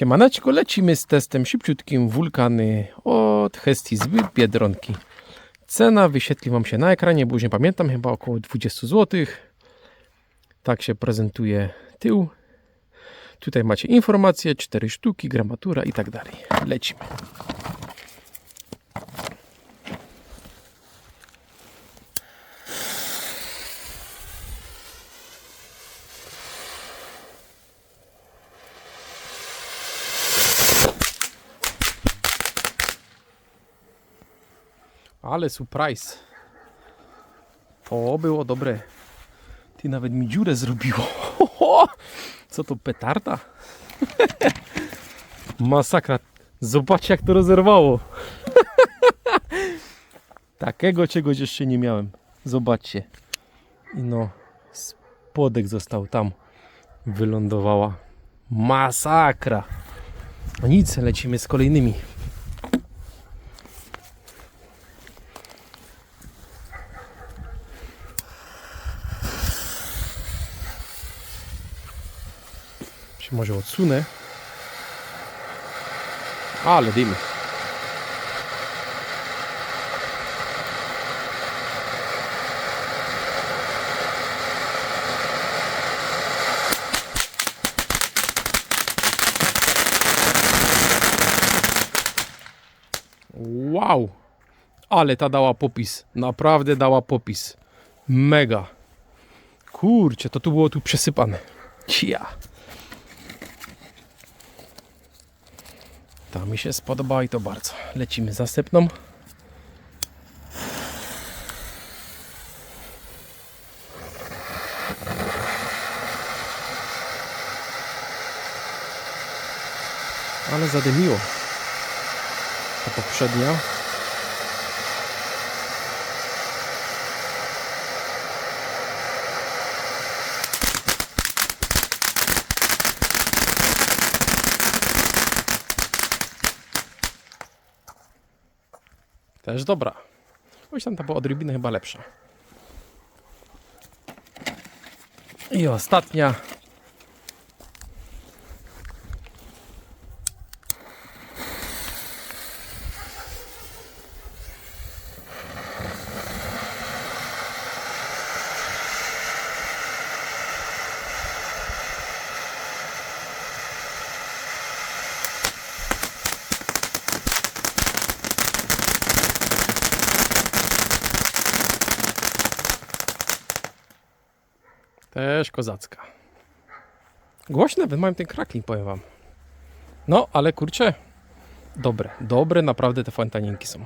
Siemaneczko, lecimy z testem szybciutkim wulkany od Hestii z Biedronki. Cena wyświetli Wam się na ekranie, bo już nie pamiętam, chyba około 20 zł. Tak się prezentuje tył. Tutaj macie informacje, 4 sztuki, gramatura i tak dalej. Lecimy. Ale surprise. To było dobre. Ty nawet mi dziurę zrobiło. Co to petarda? Masakra. Zobaczcie jak to rozerwało. Takiego czegoś jeszcze nie miałem. Zobaczcie. I no, spodek został tam. Wylądowała. Masakra. No nic, lecimy z kolejnymi. Się może odsunę. Ale dymy. Wow! Ale ta dała popis. Naprawdę dała popis. Mega. Kurczę, to tu było tu przesypane. Cia. Ta mi się spodoba i to bardzo. Lecimy z następną. Ale zadymiło. Ta poprzednia. Też dobra. Choć tam ta była odrobinę chyba lepsza. I ostatnia. Też kozacka. Głośne mają ten krakling, powiem wam. No, ale kurczę, dobre, dobre naprawdę te fontaninki są.